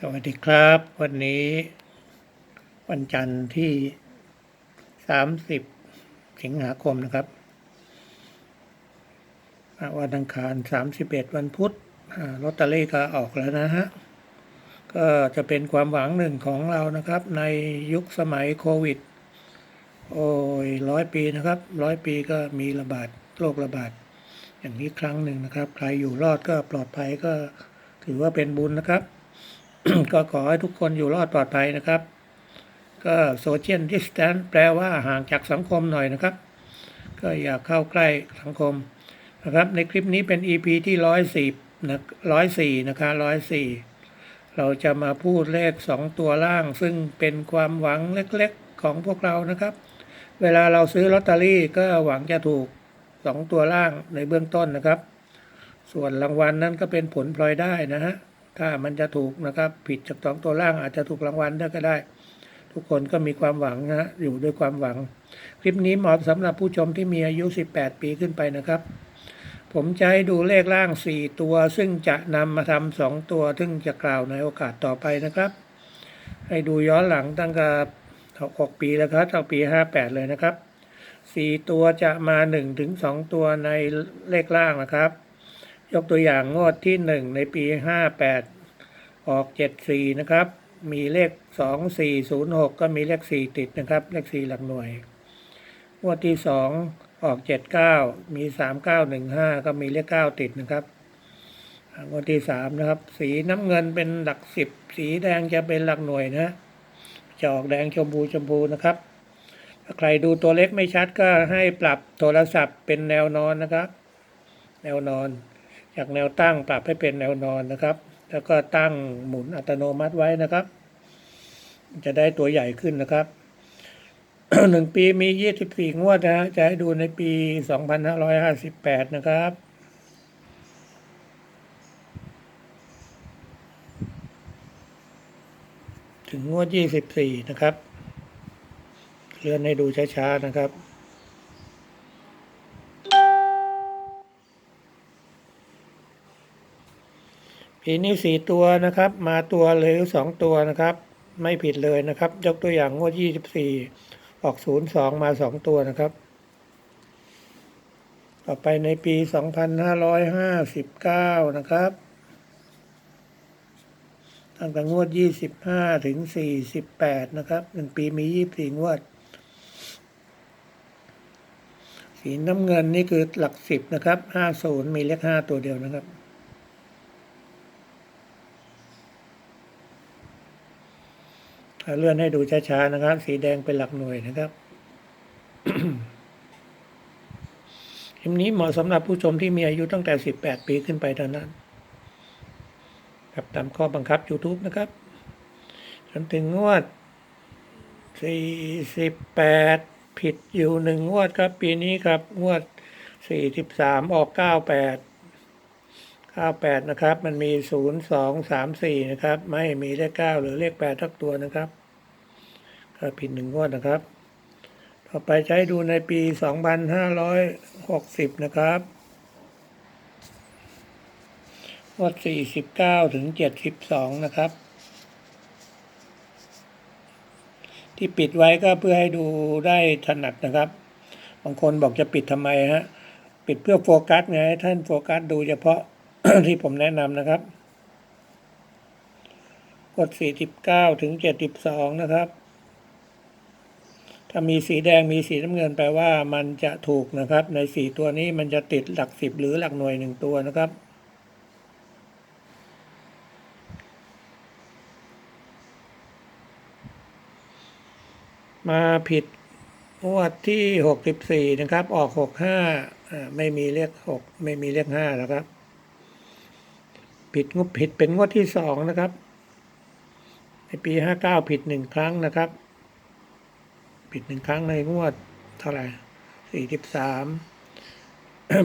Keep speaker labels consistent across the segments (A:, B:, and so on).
A: สวัสดีครับ วันนี้ วันจันทร์ที่ 30 สิงหาคมนะครับ วันอังคาร 31 วันพุธลอตเตอรี่ก็ออกแล้วนะฮะ ก็จะเป็นความหวังหนึ่งของเรานะครับ ในยุคสมัยโควิด โอ้ยร้อยปีนะครับร้อยปีก็มีระบาดโรคระบาด อย่างนี้ครั้งหนึ่งนะครับ ใครอยู่รอดก็ปลอดภัยก็ถือว่าเป็นบุญนะครับ ก็ขอให้ทุกคนอยู่รอดปลอดภัยนะครับ ก็โซเชียลดิสแตนแปลว่าห่างจากสังคมหน่อยนะครับ ก็อย่าเข้าใกล้สังคมนะครับ ในคลิปนี้เป็น EP ที่ร้อยสี่นะร้อยสี่นะคะร้อยสี่เราจะมาพูดเลขสองตัวล่าง ซึ่งเป็นความหวังเล็กๆของพวกเรานะครับ เวลาเราซื้อลอตเตอรี่ก็หวังจะถูกสองตัวล่างในเบื้องต้นนะครับ ส่วนรางวัลนั้นก็เป็นผลพลอยได้นะฮะ ถ้ามันจะถูกนะครับ ผิดจากสองตัวล่างอาจจะถูกรางวัลได้ก็ได้ ทุกคนก็มีความหวังนะฮะอยู่ด้วยความหวัง คลิปนี้เหมาะสำหรับผู้ชมที่มีอายุ 18 ปีขึ้นไปนะครับ ผมจะให้ดูเลขล่าง 4 ตัว ซึ่งจะนำมาทำสองตัว ซึ่งจะกล่าวในโอกาสต่อไปนะครับ ให้ดูย้อนหลังตั้งแต่6ปีแล้วครับตั้งปี 58 เลยนะครับ 4 ตัวจะมา 1-2ถึง2ตัวในเลขล่างนะครับ ยกตัวอย่างงวดที่1ในปี58ออก74นะครับ มีเลข2406ก็มีเลข4ติดนะครับ เลข4หลักหน่วย งวดที่2ออก79มี3915ก็มีเลข9ติดนะครับ งวดที่3นะครับ สีน้ำเงินเป็นหลัก10สีแดงจะเป็นหลักหน่วยนะจะออกแดงชมพูชมพูนะครับถ้าใครดูตัวเล็กไม่ชัดก็ให้ปรับโทรศัพท์เป็นแนวนอนนะครับ แนวนอน จากแนวตั้งปรับให้เป็นแนวนอนนะครับ แล้วก็ตั้งหมุนอัตโนมัติไว้นะครับ จะได้ตัวใหญ่ขึ้นนะครับหนึ่งปีมี24งวดนะฮะจะให้ดูในปี2558นห้าร้อยห้าสิบแปดนะครับถึงงวด24นะครับ เลื่อนให้ดูช้าๆนะครับ ปีนี้สี่ตัวนะครับ มาตัวเลยสองตัวนะครับ ไม่ผิดเลยนะครับ ยกตัวอย่างงวดยี่สิบสี่ออกศูนย์สองมาสองตัวนะครับ ต่อไปในปีสองพันห้าร้อยห้าสิบเก้านะครับตั้งแต่งวดยี่สิบห้าถึงสี่สิบแปดนะครับหนึ่งปีมียี่สิบสี่งวด สีน้ำเงินนี่คือหลักสิบนะครับห้าศูนย์มีเลขห้าตัวเดียวนะครับ เลื่อนให้ดูช้าๆนะครับ สีแดงเป็นหลักหน่วยนะครับคลิปนี้เหมาะสำหรับผู้ชมที่มีอายุตั้งแต่ 18 ปีขึ้นไปเท่านั้น ครับตามข้อบังคับ YouTube นะครับจนถึงงวด 48 ผิดอยู่หนึ่งงวดครับ ปีนี้ครับ งวด 43 ออก 98 98 นะครับ มันมี 0 2 3 4 นะครับ ไม่มีเลข 9 หรือเลข 8 ทักตัวนะครับก็ผิดหนึ่งงวดนะครับ ต่อไปใช้ดูในปี 2560 นะครับงวด49 ถึง 72 นะครับ ที่ปิดไว้ก็เพื่อให้ดูได้ถนัดนะครับ บางคนบอกจะปิดทำไมฮะ ปิดเพื่อโฟกัสไงท่านโฟกัสดูเฉพาะ ที่ผมแนะนำนะครับ กด 49 ถึง 72 นะครับ ถ้ามีสีแดงมีสีน้ำเงินแปลว่ามันจะถูกนะครับ ในสีตัวนี้มันจะติดหลักสิบหรือหลักหน่วยหนึ่งตัวนะครับมาผิดงวดที่หกสิบสี่นะครับ ออกหกห้าไม่มีเลขหกไม่มีเลขห้าแล้วครับ ผิดงบผิดเป็นงวดที่สองนะครับ ในปีห้าเก้าผิดหนึ่งครั้งนะครับ ผิดหนึ่งครั้งในงวดเท่าไหร่สี่สิบสาม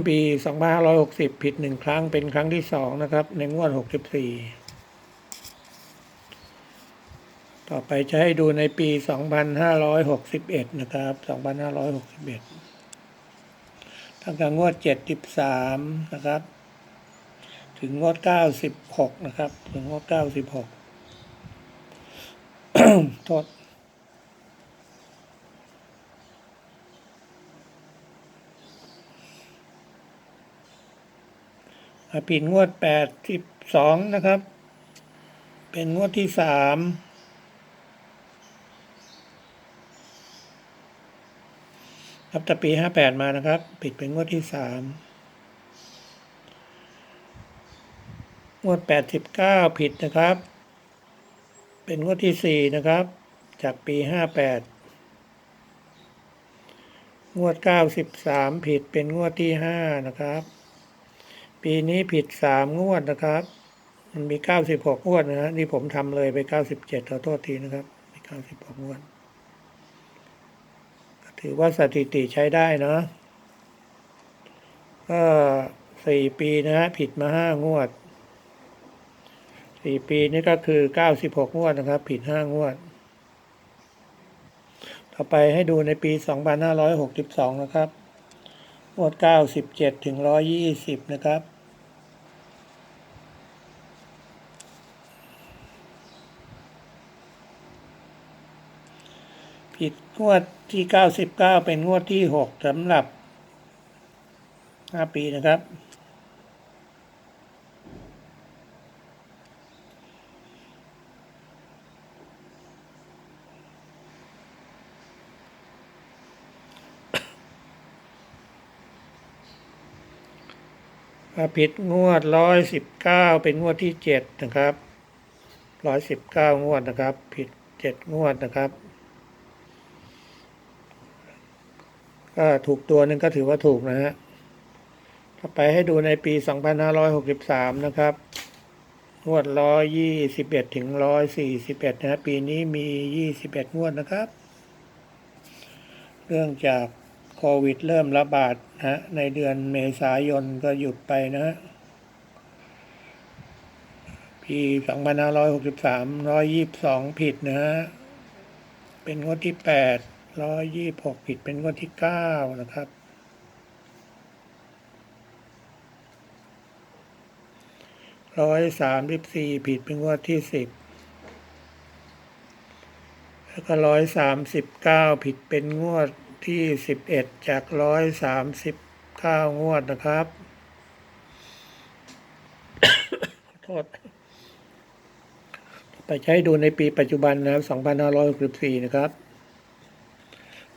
A: ปีสองพันห้าร้อยหกสิบผิดหนึ่งครั้งเป็นครั้งที่สองนะครับ ในงวดหกสิบสี่ต่อไปจะให้ดูในปี 2561 นะครับ 2561 ตั้งแต่งวด 73 นะครับ ถึงงวด96นะครับ ถึงงวด96โทษอะปิดงวดแปดสิบสองนะครับ เป็นงวดที่สามนับแต่ปีห้าแปดมานะครับ ปิดเป็นงวดที่สาม งวดแปดสิบเก้าผิดนะครับ เป็นงวดที่สี่นะครับ จากปีห้าแปดงวดเก้าสิบสามผิดเป็นงวดที่ห้านะครับ ปีนี้ผิดสามงวดนะครับ มันมีเก้าสิบหกงวดนะฮะนี่ผมทำเลยไปเก้าสิบเจ็ดขอโทษทีนะครับมีเก้าสิบหกงวด ถือว่าสถิติใช้ได้เนาะก็สี่ปีนะฮะผิดมาห้างวด สี่ปีนี่ก็คือเก้าสิบหกงวดนะครับ ผิดห้างวด ต่อไปให้ดูในปีสองพันห้าร้อยหกสิบสองนะครับ งวดเก้าสิบเจ็ดถึงร้อยยี่สิบนะครับผิดงวดที่เก้าสิบเก้าเป็นงวดที่หกสำหรับห้าปีนะครับ ผิดงวดร้อยสิบเก้าเป็นงวดที่เจ็ดนะครับร้อยสิบเก้างวดนะครับ ผิดเจ็ดงวดนะครับก็ถูกตัวหนึงก็ถือว่าถูกนะฮะต่อไปให้ดูในปีสองพันห้าร้อยหกสิบสามนะครับงวดร้อยยี่สิบเอ็ดถึงร้อยสี่สิบเอ็ดนะปีนี้มียี่สิบเอ็ดงวดนะครับ เรื่องจาก โควิดเริ่มระบาดนะฮะในเดือนเมษายนก็หยุดไปนะฮะปีสองพันห้าร้อยหกสิบสามร้อยยี่สิบสองผิดนะฮะเป็นงวดที่แปดร้อยยี่หกผิดเป็นงวดที่เก้านะครับ ร้อยสามสิบสี่ผิดเป็นงวดที่สิบแล้วก็ร้อยสามสิบเก้าผิดเป็นงวด ที่สิบเอ็ดจากร้อยสามสิบเก้างวดนะครับ ขอโทษ ไปใช้ดูในปีปัจจุบันนะครับสองพันห้าร้อยหกสิบสี่นะครับ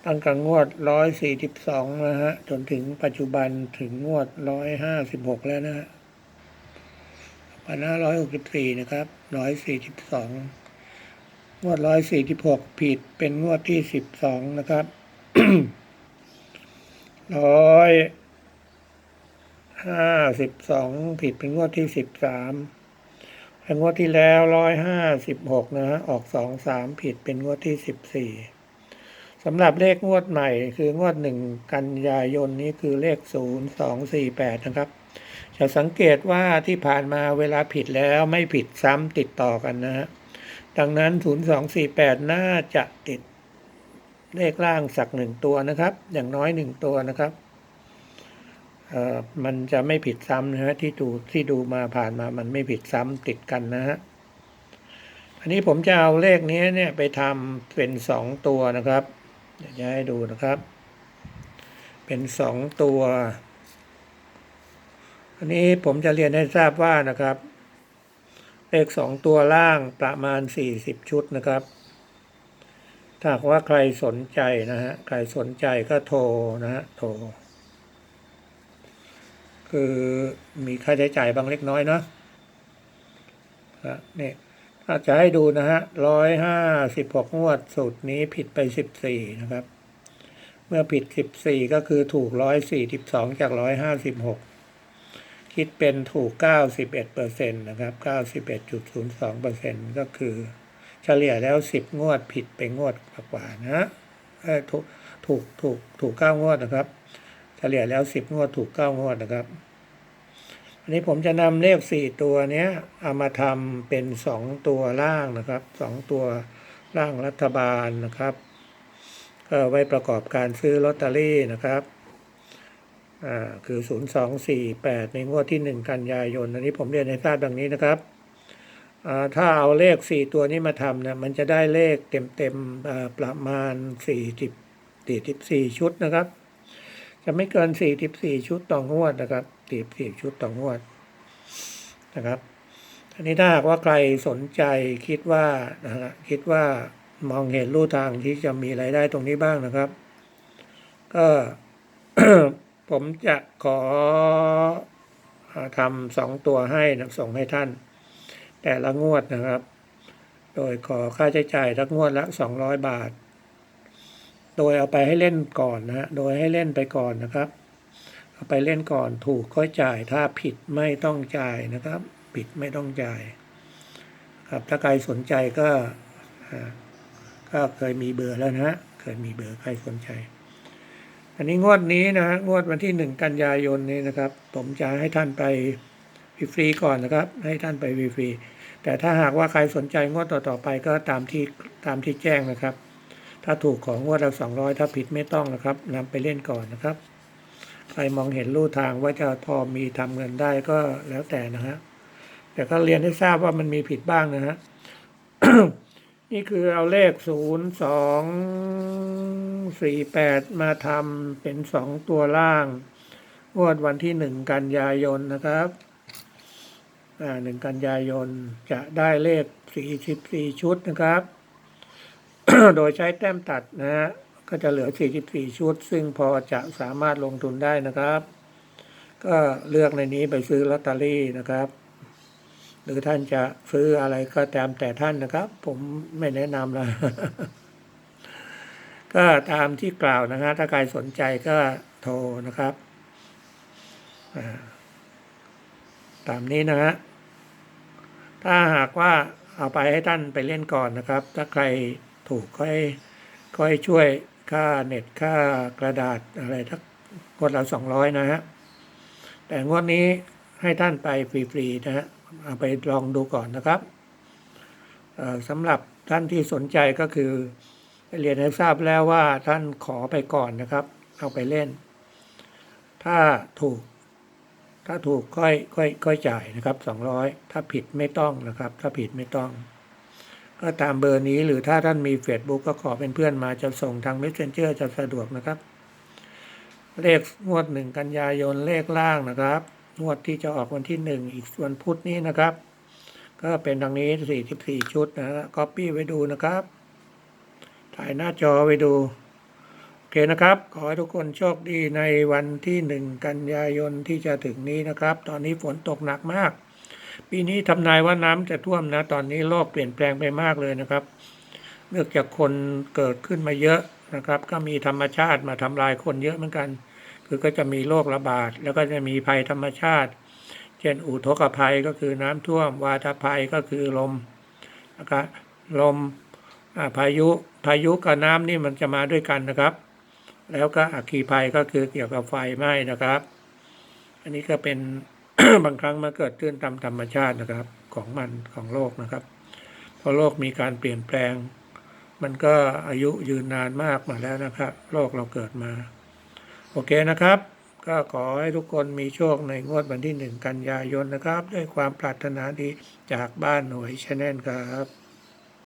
A: ตั้งแต่งวดร้อยสี่สิบสองนะฮะ จนถึงปัจจุบันถึงงวดร้อยห้าสิบหกแล้วนะฮะพันห้าร้อยหกสิบสี่นะครับร้อยสี่สิบสองงวดร้อยสี่สิบหกผิดเป็นงวดที่สิบสองนะครับ 152ผิดเป็นงวดที่13งวดที่แล้วร้อยห้าสิบหกนะฮะออกสองสามผิดเป็นงวดที่สิบสี่สำหรับเลขงวดใหม่คืองวดหนึ่งกันยายนนี้คือเลขศูนย์สองสี่แปดนะครับ จะสังเกตว่าที่ผ่านมาเวลาผิดแล้วไม่ผิดซ้ำติดต่อกันนะฮะดังนั้นศูนย์สองสี่แปดน่าจะติด เลขล่างสักหนึ่งตัวนะครับ อย่างน้อยหนึ่งตัวนะครับเอ่อมันจะไม่ผิดซ้ำนะฮะที่ดูที่ดูมาผ่านมามันไม่ผิดซ้ำติดกันนะฮะอันนี้ผมจะเอาเลขนี้เนี่ยไปทำเป็นสองตัวนะครับเดี๋ยวจะให้ดูนะครับ เป็นสองตัว อันนี้ผมจะเรียนให้ทราบว่านะครับ เลขสองตัวล่างประมาณสี่สิบชุดนะครับ ถ้าว่าใครสนใจนะฮะใครสนใจก็โทรนะฮะโทร คือมีค่าใช้จ่ายบางเล็กน้อยเนาะนะนี่ถ้าจะให้ดูนะฮะร้อยห้าสิบหกงวดสูตรนี้ผิดไปสิบสี่นะครับ เมื่อผิดสิบสี่ก็คือถูกร้อยสี่สิบสองจากร้อยห้าสิบหกคิดเป็นถูกเก้าสิบเอ็ดเปอร์เซ็นต์นะครับเก้าสิบเอ็ดจุดศูนย์สองเปอร์เซ็นต์ก็คือ เฉลี่ยแล้วสิบงวดผิดไปงวดกว่านะถูกถูกถูกถูกเก้างวดนะครับ เฉลี่ยแล้วสิบงวดถูกเก้างวดนะครับอันนี้ผมจะนำเลขสี่ตัวเนี้ยเอามาทำเป็นสองตัวล่างนะครับสองตัวล่างรัฐบาลนะครับก็ไว้ประกอบการซื้อลอตเตอรี่นะครับอ่าคือศูนย์สองสี่แปดในงวดที่หนึ่งกันยายน อันนี้ผมเรียนให้ทราบดังนี้นะครับ ถ้าเอาเลขสี่ตัวนี้มาทำเนี่ยมันจะได้เลขเต็มๆประมาณสี่สิบสี่สิบสี่ชุดนะครับ จะไม่เกินสี่สิบสี่ชุดต่องวดนะครับสี่สี่ชุดต่องวดนะครับอันนี้ถ้าหากว่าใครสนใจคิดว่านะฮะคิดว่ามองเห็นรูทางที่จะมีรายได้ตรงนี้บ้างนะครับ ก็ผมจะขอทำสองตัวให้นะส่งให้ท่าน แต่ละงวดนะครับ โดยขอค่าใช้จ่ายทักงวดละสองร้อยบาท โดยเอาไปให้เล่นก่อนนะฮะโดยให้เล่นไปก่อนนะครับ เอาไปเล่นก่อนถูกก็จ่ายถ้าผิดไม่ต้องจ่ายนะครับ ผิดไม่ต้องจ่าย ครับถ้าใครสนใจก็อ่าก็เคยมีเบอร์แล้วนะฮะเคยมีเบอร์ใครสนใจ อันนี้งวดนี้นะฮะงวดวันที่หนึ่งกันยายนนี้นะครับ ผมจะให้ท่านไปฟรีๆก่อนนะครับ ให้ท่านไปฟรีๆ แต่ถ้าหากว่าใครสนใจงวดต่อๆไปก็ตามที่ตามที่แจ้งนะครับ ถ้าถูกของงวดละสองร้อยถ้าผิดไม่ต้องนะครับนำไปเล่นก่อนนะครับ ใครมองเห็นลู่ทางว่าจะพอมีทำเงินได้ก็แล้วแต่นะฮะแต่ก็เรียนให้ทราบว่ามันมีผิดบ้างนะฮะนี่คือเอาเลขศูนย์สองสี่แปดมาทำเป็นสองตัวล่างงวดวันที่หนึ่งกันยายนนะครับ หนึ่งกันยายนจะได้เลขสี่สิบสี่ชุดนะครับ โดยใช้แต้มตัดนะฮะก็จะเหลือ 44 ชุด ซึ่งพอจะสามารถลงทุนได้นะครับ ก็เลือกในนี้ไปซื้อลอตเตอรี่นะครับ หรือท่านจะซื้ออะไรก็ตามแต่ท่านนะครับ ผมไม่แนะนำนะก็ตามที่กล่าวนะฮะถ้าใครสนใจก็โทรนะครับอ่า ตามนี้นะฮะถ้าหากว่าเอาไปให้ท่านไปเล่นก่อนนะครับ ถ้าใครถูกค่อยค่อยช่วยค่าเน็ตค่ากระดาษอะไรทักงวดละสองร้อยนะฮะ แต่งวดนี้ให้ท่านไปฟรีๆนะฮะ เอาไปลองดูก่อนนะครับสำหรับท่านที่สนใจก็คือเรียนให้ทราบแล้วว่าท่านขอไปก่อนนะครับ เอาไปเล่น ถ้าถูก ถ้าถูกค่อยค่อยค่อยจ่ายนะครับสองร้อยถ้าผิดไม่ต้องนะครับ ถ้าผิดไม่ต้อง ก็ตามเบอร์นี้หรือถ้าท่านมี Facebook ก็ขอเป็นเพื่อนมาจะส่งทาง Messenger จะสะดวกนะครับ เลขงวดหนึ่งกันยายนเลขล่างนะครับ งวดที่จะออกวันที่หนึ่งอีกวันพุธนี้นะครับ ก็เป็นดังนี้ 44 ชุดนะฮะก๊อปปี้ไว้ดูนะครับ ถ่ายหน้าจอไว้ดู เคนะครับ ขอให้ทุกคนโชคดีในวันที่หนึ่งกันยายนที่จะถึงนี้นะครับ ตอนนี้ฝนตกหนักมาก ปีนี้ทำนายว่าน้ำจะท่วมนะ ตอนนี้โลกเปลี่ยนแปลงไปมากเลยนะครับ เนื่องจากคนเกิดขึ้นมาเยอะนะครับ ก็มีธรรมชาติมาทำลายคนเยอะเหมือนกัน คือก็จะมีโรคระบาด แล้วก็จะมีภัยธรรมชาติ เช่นอุทกภัยก็คือน้ำท่วม วาตภัยก็คือลมนะครับลมพายุพายุกับน้ำนี่มันจะมาด้วยกันนะครับ แล้วก็อัคคีภัยก็คือเกี่ยวกับไฟไหม้นะครับ อันนี้ก็เป็นบางครั้งมาเกิดขึ้นตามธรรมชาตินะครับของมันของโลกนะครับเพราะโลกมีการเปลี่ยนแปลง มันก็อายุยืนนานมากมาแล้วนะครับ โลกเราเกิดมา โอเคนะครับ ก็ขอให้ทุกคนมีโชคในงวดวันที่หนึ่งกันยายนนะครับ ด้วยความปรารถนาดีจากบ้านหน่วยชแนลครับ